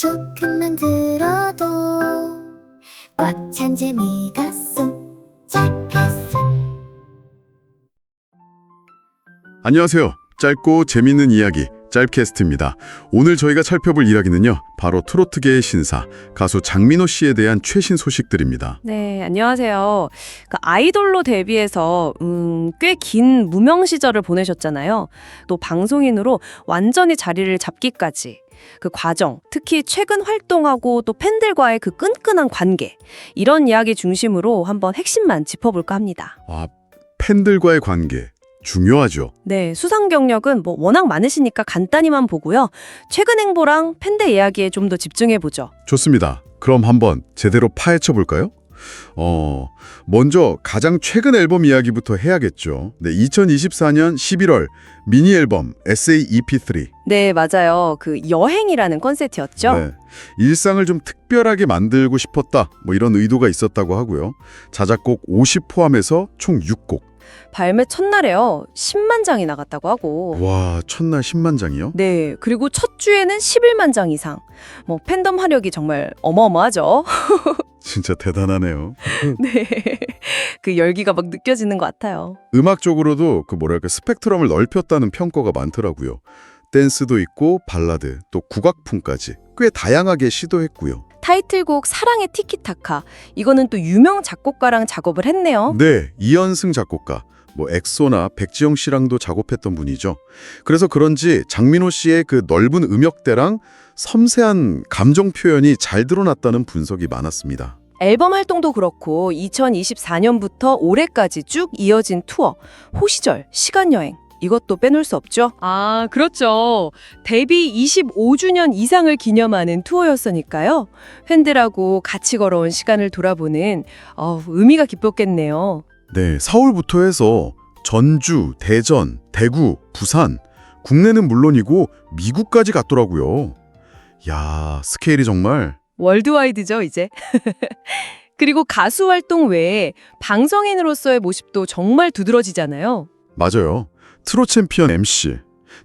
조금만 들어도 꽉 찬 재미가 쏙 잡혔어 안녕하세요. 짧고 재밌는 이야기 짤캐스트입니다. 오늘 저희가 살펴볼 이야기는요. 바로 트로트계의 신사 가수 장민호 씨에 대한 최신 소식들입니다. 네, 안녕하세요. 그 아이돌로 데뷔해서 음, 꽤 긴 무명 시절을 보내셨잖아요. 또 방송인으로 완전히 자리를 잡기까지. 그 과정, 특히 최근 활동하고 또 팬들과의 그 끈끈한 관계. 이런 이야기 중심으로 한번 핵심만 짚어볼까 합니다. 아, 팬들과의 관계 중요하죠. 네, 수상 경력은 뭐 워낙 많으시니까 간단히만 보고요. 최근 행보랑 팬들 이야기에 좀 더 집중해 보죠. 좋습니다. 그럼 한번 제대로 파헤쳐 볼까요? 어, 먼저 가장 최근 앨범 이야기부터 해야겠죠. 네, 2024년 11월 미니 앨범 SA EP3. 네, 맞아요. 그 여행이라는 컨셉이었죠. 네. 일상을 좀 특별하게 만들고 싶었다. 뭐 이런 의도가 있었다고 하고요. 자작곡 50 포함해서 총 6곡. 발매 첫날에요. 10만 장이 나갔다고 하고. 와, 첫날 10만 장이요? 네, 그리고 첫 주에는 11만 장 이상. 뭐 팬덤 화력이 정말 어마어마하죠. 진짜 대단하네요. 네. 그 열기가 막 느껴지는 것 같아요. 음악적으로도 그 뭐랄까 스펙트럼을 넓혔다는 평가가 많더라고요. 댄스도 있고 발라드, 또 국악풍까지 꽤 다양하게 시도했고요. 타이틀곡 사랑의 티키타카. 이거는 또 유명 작곡가랑 작업을 했네요. 네, 이현승 작곡가, 뭐 엑소나 백지영 씨랑도 작업했던 분이죠. 그래서 그런지 장민호 씨의 그 넓은 음역대랑 섬세한 감정 표현이 잘 드러났다는 분석이 많았습니다. 앨범 활동도 그렇고 2024년부터 올해까지 쭉 이어진 투어, 호시절, 시간여행. 이것도 빼놓을 수 없죠. 아, 그렇죠. 데뷔 25주년 이상을 기념하는 투어였으니까요. 팬들하고 같이 걸어온 시간을 돌아보는 어, 의미가 깊었겠네요. 네, 서울부터 해서 전주, 대전, 대구, 부산, 국내는 물론이고 미국까지 갔더라고요. 야, 스케일이 정말 월드와이드죠, 이제. 그리고 가수 활동 외에 방송인으로서의 모습도 정말 두드러지잖아요. 맞아요. 트롯 챔피언 MC.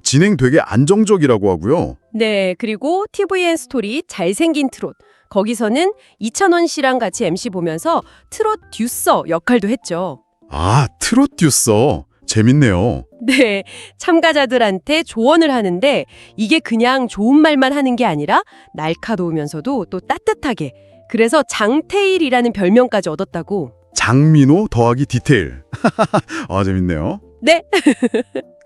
진행 되게 안정적이라고 하고요. 네, 그리고 TVN 스토리 잘생긴 트롯. 거기서는 이찬원 씨랑 같이 MC 보면서 트롯 듀서 역할도 했죠. 아, 트롯 듀서. 재밌네요. 네, 참가자들한테 조언을 하는데 이게 그냥 좋은 말만 하는 게 아니라 날카로우면서도 또 따뜻하게. 그래서 장태일이라는 별명까지 얻었다고. 장민호 더하기 디테일. 아, 재밌네요. 네,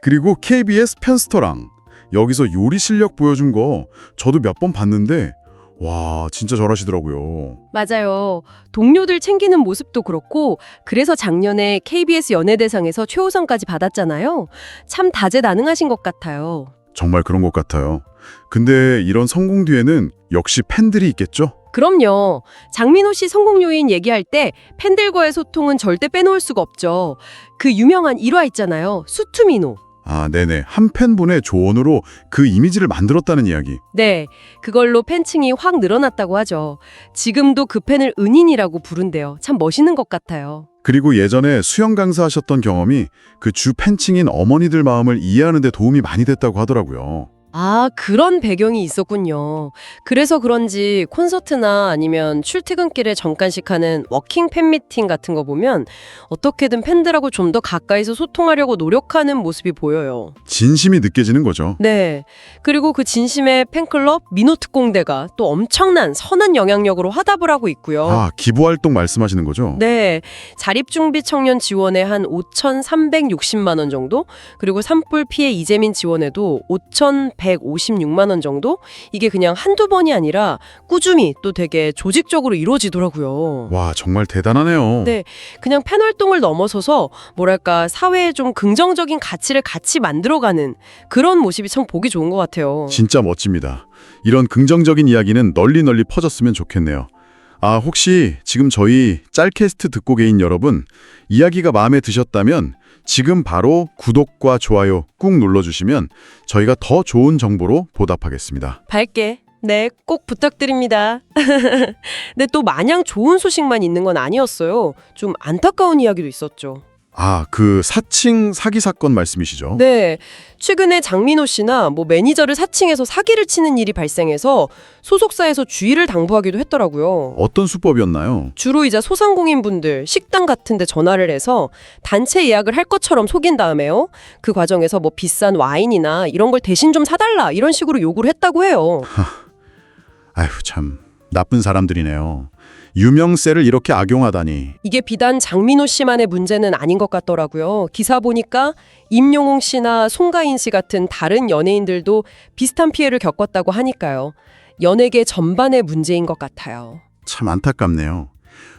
그리고 KBS 편스토랑. 여기서 요리 실력 보여준 거 저도 몇 번 봤는데 와, 진짜 잘하시더라고요. 맞아요. 동료들 챙기는 모습도 그렇고 그래서 작년에 KBS 연예대상에서 최우선까지 받았잖아요. 참 다재다능하신 것 같아요. 정말 그런 것 같아요. 근데 이런 성공 뒤에는 역시 팬들이 있겠죠? 그럼요. 장민호 씨 성공 요인 얘기할 때 팬들과의 소통은 절대 빼놓을 수가 없죠. 그 유명한 일화 있잖아요. 수투미노. 아, 네네. 한 팬분의 조언으로 그 이미지를 만들었다는 이야기. 네, 그걸로 팬층이 확 늘어났다고 하죠. 지금도 그 팬을 은인이라고 부른대요. 참 멋있는 것 같아요. 그리고 예전에 수영 강사하셨던 경험이 그 주 팬층인 어머니들 마음을 이해하는 데 도움이 많이 됐다고 하더라고요. 아, 그런 배경이 있었군요. 그래서 그런지 콘서트나 아니면 출퇴근길에 잠깐씩 하는 워킹 팬미팅 같은 거 보면 어떻게든 팬들하고 좀 더 가까이서 소통하려고 노력하는 모습이 보여요. 진심이 느껴지는 거죠. 네. 그리고 그 진심의 팬클럽 민호특공대가 또 엄청난 선한 영향력으로 화답을 하고 있고요. 아, 기부 활동 말씀하시는 거죠? 네. 자립준비 청년 지원에 한 5,360만 원 정도, 그리고 산불 피해 이재민 지원에도 5,156만 원 정도? 이게 그냥 한두 번이 아니라 꾸준히 또 되게 조직적으로 이루어지더라고요. 와, 정말 대단하네요. 네. 그냥 팬 활동을 넘어서서 뭐랄까 사회에 좀 긍정적인 가치를 같이 만들어가는 그런 모습이 참 보기 좋은 것 같아요. 진짜 멋집니다. 이런 긍정적인 이야기는 널리 널리 퍼졌으면 좋겠네요. 아, 혹시 지금 저희 짤캐스트 듣고 계신 여러분, 이야기가 마음에 드셨다면 지금 바로 구독과 좋아요 꾹 눌러주시면 저희가 더 좋은 정보로 보답하겠습니다. 밝게. 네, 꼭 부탁드립니다. 근데 또 마냥 좋은 소식만 있는 건 아니었어요. 좀 안타까운 이야기도 있었죠. 아, 그 사칭 사기 사건 말씀이시죠? 네. 최근에 장민호 씨나 뭐 매니저를 사칭해서 사기를 치는 일이 발생해서 소속사에서 주의를 당부하기도 했더라고요. 어떤 수법이었나요? 주로 이제 소상공인분들 식당 같은 데 전화를 해서 단체 예약을 할 것처럼 속인 다음에요. 그 과정에서 뭐 비싼 와인이나 이런 걸 대신 좀 사달라 이런 식으로 요구를 했다고 해요. 아휴, 참 나쁜 사람들이네요. 유명세를 이렇게 악용하다니. 이게 비단 장민호 씨만의 문제는 아닌 것 같더라고요. 기사 보니까 임영웅 씨나 송가인 씨 같은 다른 연예인들도 비슷한 피해를 겪었다고 하니까요. 연예계 전반의 문제인 것 같아요. 참 안타깝네요.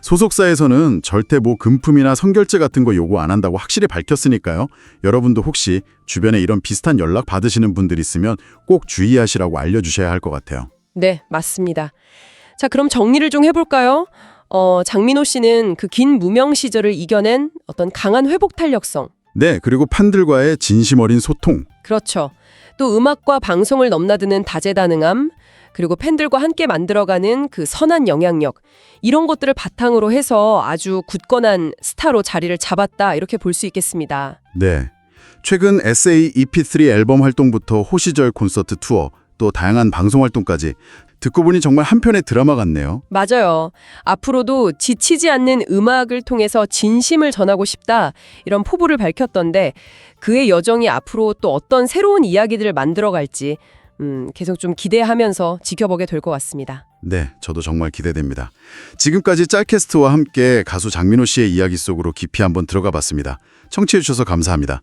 소속사에서는 절대 뭐 금품이나 성결제 같은 거 요구 안 한다고 확실히 밝혔으니까요. 여러분도 혹시 주변에 이런 비슷한 연락 받으시는 분들 있으면 꼭 주의하시라고 알려주셔야 할 것 같아요. 네, 맞습니다. 자, 그럼 정리를 좀 해볼까요? 어, 장민호 씨는 그 긴 무명 시절을 이겨낸 어떤 강한 회복 탄력성. 네, 그리고 팬들과의 진심 어린 소통. 그렇죠. 또 음악과 방송을 넘나드는 다재다능함, 그리고 팬들과 함께 만들어가는 그 선한 영향력. 이런 것들을 바탕으로 해서 아주 굳건한 스타로 자리를 잡았다. 이렇게 볼 수 있겠습니다. 네. 최근 SA EP3 앨범 활동부터 호시절 콘서트 투어, 또 다양한 방송 활동까지 듣고 보니 정말 한편의 드라마 같네요. 맞아요. 앞으로도 지치지 않는 음악을 통해서 진심을 전하고 싶다. 이런 포부를 밝혔던데 그의 여정이 앞으로 또 어떤 새로운 이야기들을 만들어갈지 음, 계속 좀 기대하면서 지켜보게 될 것 같습니다. 네, 저도 정말 기대됩니다. 지금까지 짤캐스트와 함께 가수 장민호 씨의 이야기 속으로 깊이 한번 들어가 봤습니다. 청취해 주셔서 감사합니다.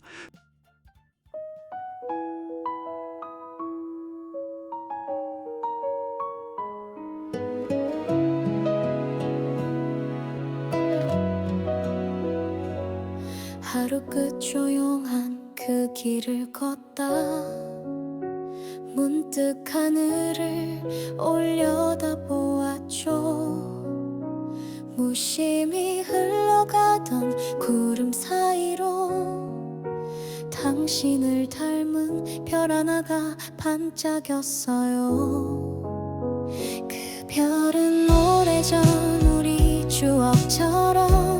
끝 조용한 그 길을 걷다 문득 하늘을 올려다보았죠. 무심히 흘러가던 구름 사이로 당신을 닮은 별 하나가 반짝였어요. 그 별은 오래전 우리 추억처럼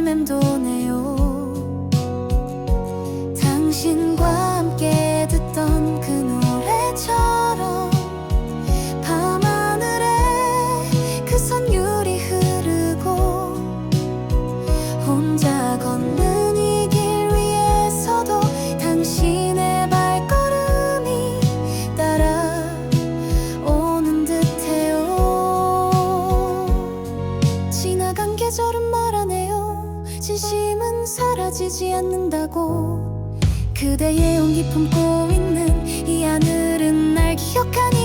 맴도네 그대의 온기 품고 있는 이 하늘은 날 기억하니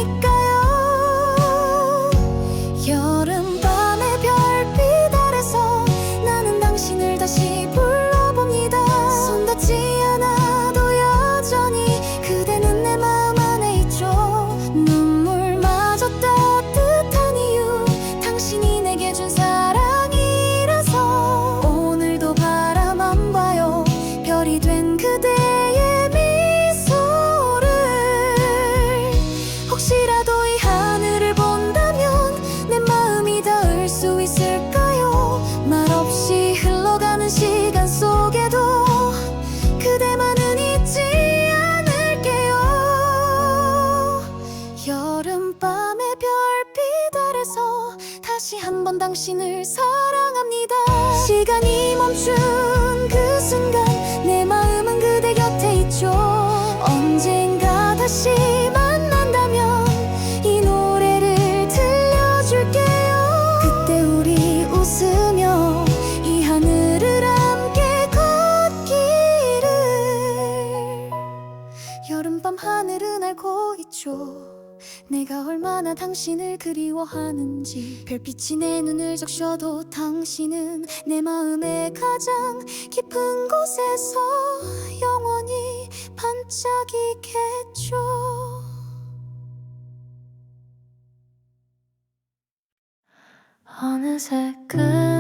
당신을 사랑합니다. 시간이 멈춘 그 순간 내 마음은 그대 곁에 있죠. 언젠가 다시 그리워하는지. 별빛이 내 눈을 적셔도 당신은 내 마음의 가장 깊은 곳에서 영원히 반짝이겠죠. 어느새 끝